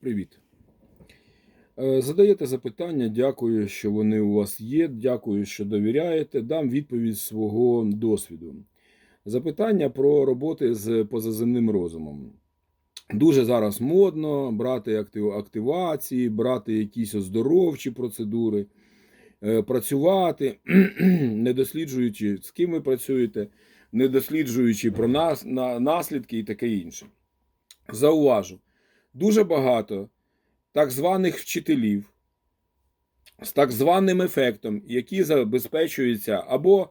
Привіт. Е, Задаєте запитання, дякую, що вони у вас є. Дякую, що довіряєте. Дам відповідь свого досвіду. Запитання про роботи з позаземним розумом. Дуже зараз модно брати актив- активації, брати якісь оздоровчі процедури, е, працювати, не досліджуючи, з ким ви працюєте, не досліджуючи про нас, на, наслідки і таке інше. Зауважу, дуже багато так званих вчителів з так званим ефектом, які забезпечуються або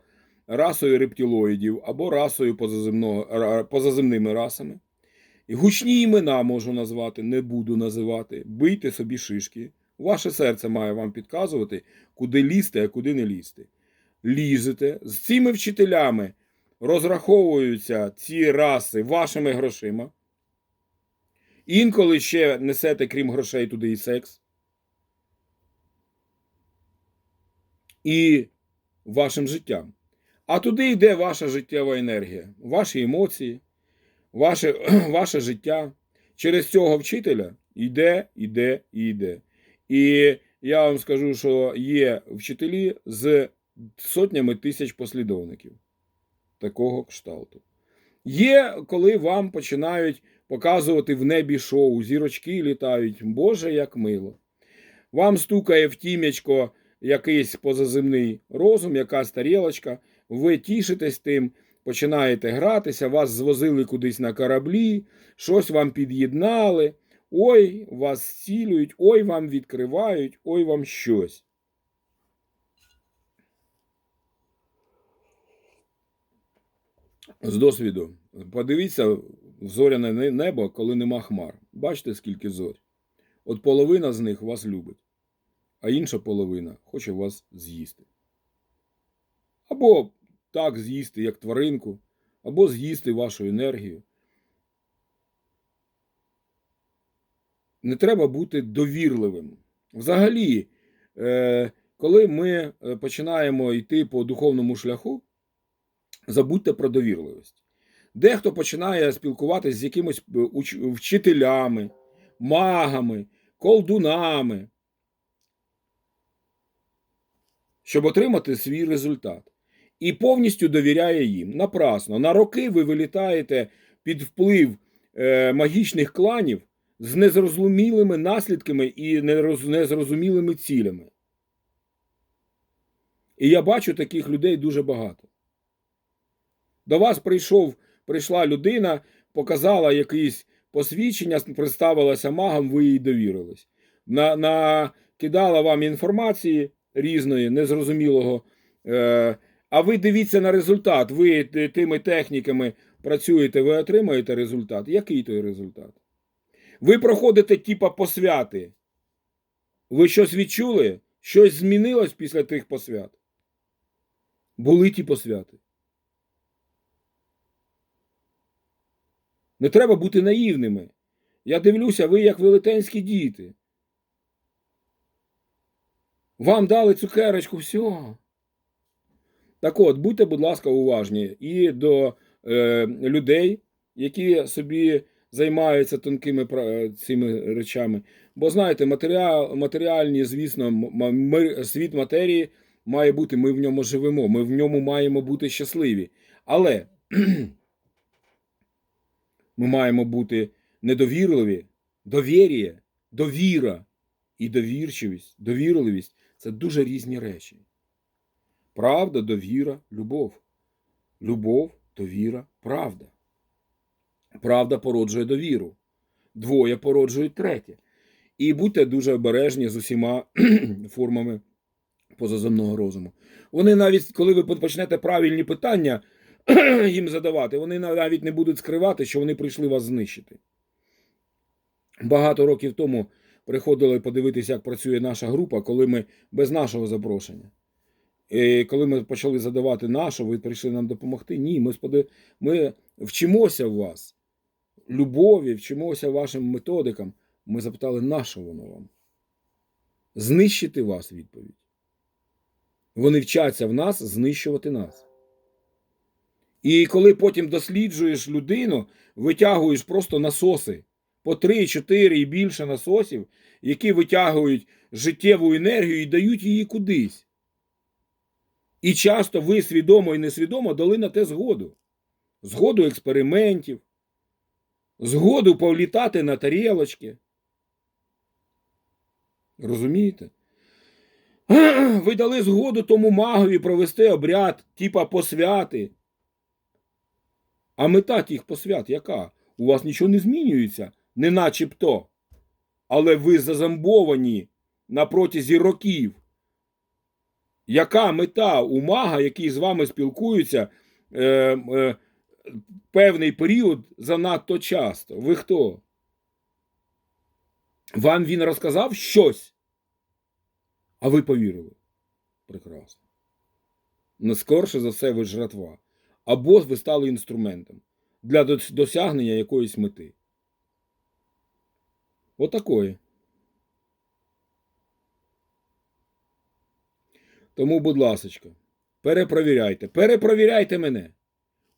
расою рептилоїдів, або расою позаземними расами. І гучні імена можу назвати, не буду називати. Бийте собі шишки. Ваше серце має вам підказувати, куди лізти, а куди не лізти. Лізете з цими вчителями розраховуються ці раси вашими грошима. Інколи ще несете, крім грошей, туди і секс. І вашим життям. А туди йде ваша життєва енергія, ваші емоції, ваше, ваше життя. Через цього вчителя йде, йде і йде. І я вам скажу, що є вчителі з сотнями тисяч послідовників такого кшталту. Є, коли вам починають показувати в небі шоу, зірочки літають. Боже, як мило. Вам стукає в тім'ячко якийсь позаземний розум, якась тарілочка, ви тішитесь тим, починаєте гратися, вас звозили кудись на кораблі, щось вам під'єднали, ой, вас зцілюють, ой, вам відкривають, ой вам щось. З досвіду. Подивіться зоряне небо, коли нема хмар. Бачите, скільки зорь? От половина з них вас любить, а інша половина хоче вас з'їсти. Або так з'їсти, як тваринку, або з'їсти вашу енергію. Не треба бути довірливим. Взагалі, е, коли ми е, починаємо йти по духовному шляху, забудьте про довірливість. Дехто починає спілкуватися з якимось е, вчителями, магами, колдунами, щоб отримати свій результат. І повністю довіряє їм. Напрасно. На роки ви вилітаєте під вплив е, магічних кланів з незрозумілими наслідками і незрозумілими цілями. І я бачу таких людей дуже багато. До вас прийшов, прийшла людина, показала якісь посвідчення, представилася магом, ви їй довірились. На, накидала вам інформації різної, незрозумілого. Е, а ви дивіться на результат. Ви тими техніками працюєте, ви отримаєте результат. Який той результат? Ви проходите типа посвяти. Ви щось відчули? Щось змінилось після тих посвят? Були ті посвяти. Не треба бути наївними. Я дивлюся, ви як велетенські діти. Вам дали цукерочку, все. Так от, будьте, будь ласка, уважні і до е, людей, які собі займаються тонкими цими речами. Бо знаєте, матеріал, матеріальні, звісно, м- м- світ матерії має бути, ми в ньому живемо, ми в ньому маємо бути щасливі. Але ми маємо бути недовірливі, довір'я, довіра і довірчивість, довірливість це дуже різні речі. Правда, довіра, любов. Любов, довіра, правда. Правда породжує довіру. Двоє породжують третє. І будьте дуже обережні з усіма формами позаземного розуму. Вони навіть, коли ви почнете правильні питання їм задавати, вони навіть не будуть скривати, що вони прийшли вас знищити. Багато років тому приходили подивитися, як працює наша група, коли ми без нашого запрошення. І коли ми почали задавати нашу, ви прийшли нам допомогти. Ні, ми, споди... ми вчимося в вас, любові, вчимося вашим методикам. Ми запитали, на що воно вам? Знищити вас відповідь. Вони вчаться в нас знищувати нас. І коли потім досліджуєш людину, витягуєш просто насоси по 3, 4 і більше насосів, які витягують життєву енергію і дають її кудись. І часто ви свідомо і несвідомо дали на те згоду. Згоду експериментів, згоду повлітати на тарілочки. Розумієте? Ви дали згоду тому магові провести обряд, типа посвяти. А мета тих посвят яка? У вас нічого не змінюється, не начебто. Але ви зазамбовані на протязі років. Яка мета у мага, який з вами спілкується е, е, певний період занадто часто? Ви хто? Вам він розказав щось? А ви повірили? Прекрасно. Скорше за все, ви жратва. Або ви стали інструментом для досягнення якоїсь мети. Отакої. Тому, будь ласочка, перепровіряйте. Перепровіряйте мене.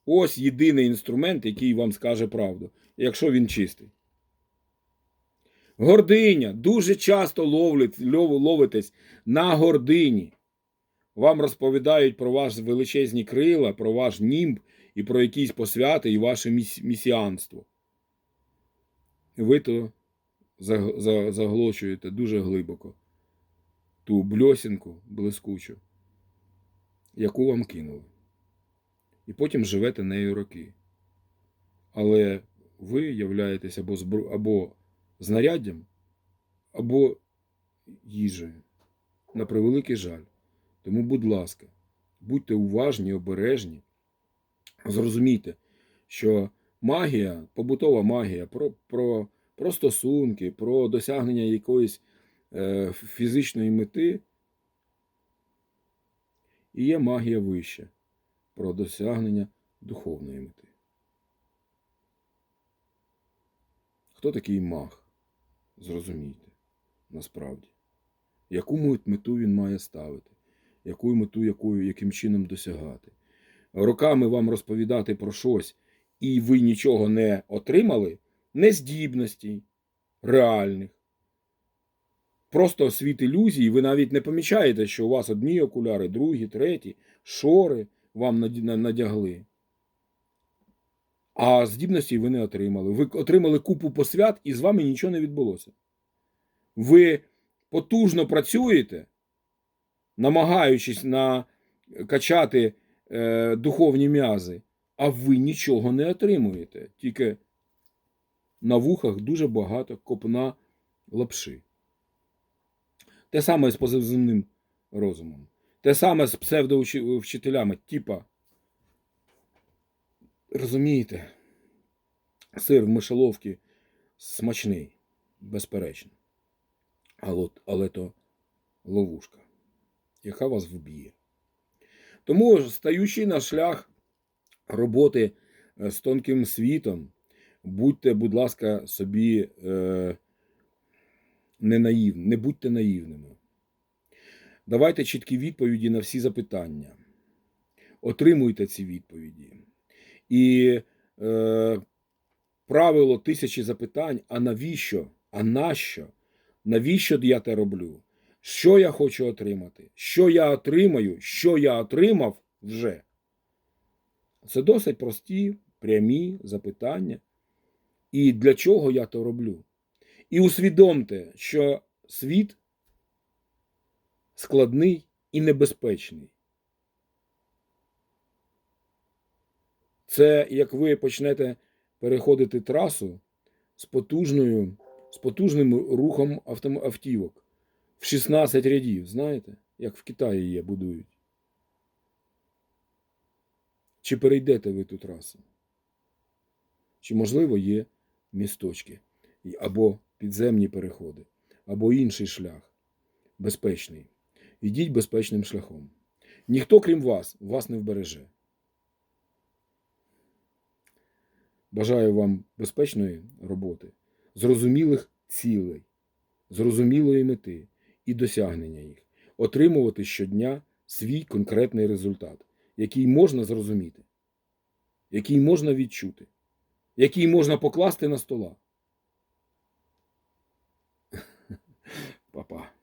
Ось єдиний інструмент, який вам скаже правду, якщо він чистий. Гординя. Дуже часто ловлять, лов- ловитесь на гордині. Вам розповідають про ваші величезні крила, про ваш німб і про якісь посвяти і ваше міс- місіанство. Ви то заг- заглочуєте дуже глибоко ту бльосінку блискучу, яку вам кинули. І потім живете нею роки. Але ви являєтесь або, збро... або знаряддям, або їжею. На превеликий жаль. Тому, будь ласка, будьте уважні, обережні. Зрозумійте, що магія, побутова магія, про, про, про стосунки, про досягнення якоїсь е, фізичної мети і є магія вища про досягнення духовної мети. Хто такий маг? Зрозумійте, насправді. Яку мет- мету він має ставити, яку мету, якою, яким чином досягати. Роками вам розповідати про щось, і ви нічого не отримали, не здібностей реальних. Просто світ ілюзій, ви навіть не помічаєте, що у вас одні окуляри, другі, треті, шори вам надягли. А здібності ви не отримали. Ви отримали купу посвят, і з вами нічого не відбулося. Ви потужно працюєте, намагаючись накачати е, духовні м'язи, а ви нічого не отримуєте. Тільки на вухах дуже багато копна лапши. Те саме з позаземним розумом. Те саме з псевдовчителями, типа. Розумієте, сир в мишеловці смачний, безперечно. Але, але то ловушка, яка вас вб'є. Тому, стаючи на шлях роботи е, з тонким світом, будьте, будь ласка, собі е, не наїв, не будьте наївними. Давайте чіткі відповіді на всі запитання. Отримуйте ці відповіді. І е, правило тисячі запитань: а навіщо? А нащо? Навіщо я те роблю? Що я хочу отримати? Що я отримаю? Що я отримав вже? Це досить прості, прямі запитання. І для чого я то роблю? І усвідомте, що світ складний і небезпечний. Це як ви почнете переходити трасу з потужною, з потужним рухом автівок в 16 рядів, знаєте, як в Китаї є, будують. Чи перейдете ви ту трасу? Чи, можливо, є місточки або підземні переходи, або інший шлях безпечний. Ідіть безпечним шляхом. Ніхто, крім вас, вас не вбереже. Бажаю вам безпечної роботи, зрозумілих цілей, зрозумілої мети і досягнення їх, отримувати щодня свій конкретний результат, який можна зрозуміти, який можна відчути, який можна покласти на стола. Папа.